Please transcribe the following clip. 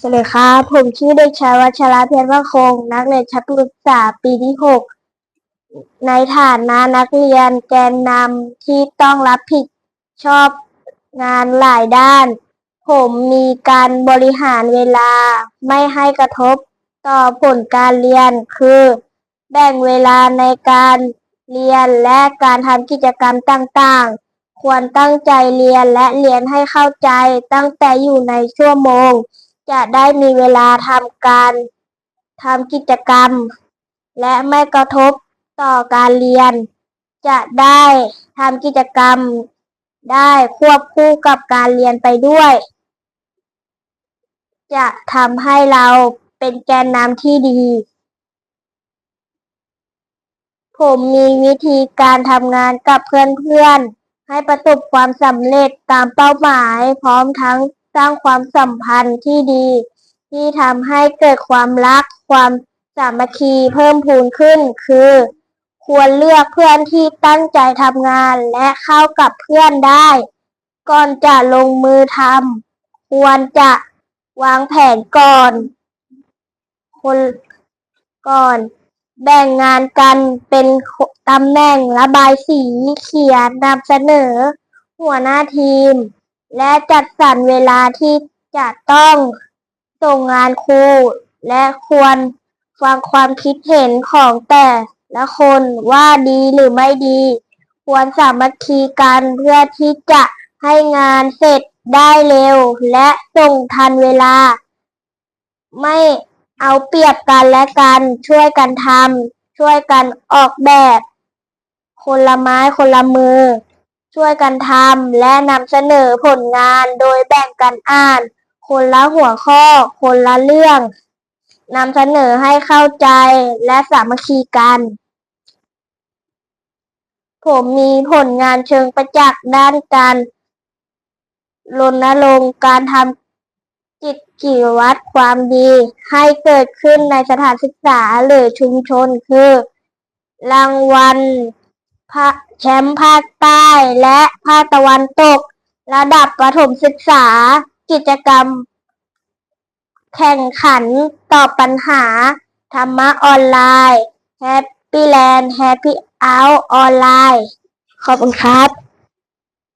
สวัสดีครับผมชื่อเด็กชายวัชราเพียรพระคง นักเรียนชั้นประถมศึกษาปีที่หกในฐานะนักเรียนแกนนำที่ต้องรับผิดชอบงานหลายด้าน ผมมีการบริหารเวลาไม่ให้กระทบต่อผลการเรียนคือ แบ่งเวลาในการเรียนและการทำกิจกรรมต่างๆ ควรตั้งใจเรียนและเรียนให้เข้าใจตั้งแต่อยู่ในชั่วโมง จะได้มีเวลาทำการทำกิจกรรม และไม่กระทบต่อการเรียน จะได้ทำกิจกรรม ได้ควบคู่กับการเรียนไปด้วย จะทำให้เราเป็นแกนนำที่ดี ผมมีวิธีการทำงานกับเพื่อนๆ ให้ประสบความสำเร็จตามเป้าหมายพร้อมทั้ง สร้างความสัมพันธ์ที่ดี ที่ทำให้เกิดความรัก ความสามัคคีเพิ่มพูนขึ้น คือ ควรเลือกเพื่อนที่ตั้งใจทำงานและเข้ากับเพื่อนได้ ก่อนจะลงมือทำควรจะวางแผนก่อน คนก่อนแบ่งงานกันเป็นตำแหน่งระบายสีเขียนนำเสนอ หัวหน้าทีม และจัดสรรเวลาที่จะต้องส่งงานครูและควรฟังความคิดเห็นของแต่ละคนว่าดีหรือไม่ดี ควรสามัคคีกันเพื่อที่จะให้งานเสร็จได้เร็ว และส่งทันเวลา ไม่เอาเปรียบกันและกันช่วยกันทำช่วยกันออกแบบ คนละไม้คนละมือ ช่วยกันทำและนำเสนอผลงานโดยแบ่งกันอ่าน คนละหัวข้อ คนละเรื่องนำเสนอให้เข้าใจและสามัคคีกัน ผมมีผลงานเชิงประจักษ์ด้านการรณรงค์การทำจิตกิจวัตรความดี ให้เกิดขึ้นในสถานศึกษาหรือชุมชนคือ รางวัล แชมป์ภาคใต้และภาคตะวันตก ระดับประถมศึกษา กิจกรรม แข่งขันตอบปัญหา ธรรมะออนไลน์แฮปปี้แลนด์แฮปปี้เอาออนไลน์ขอบคุณครับ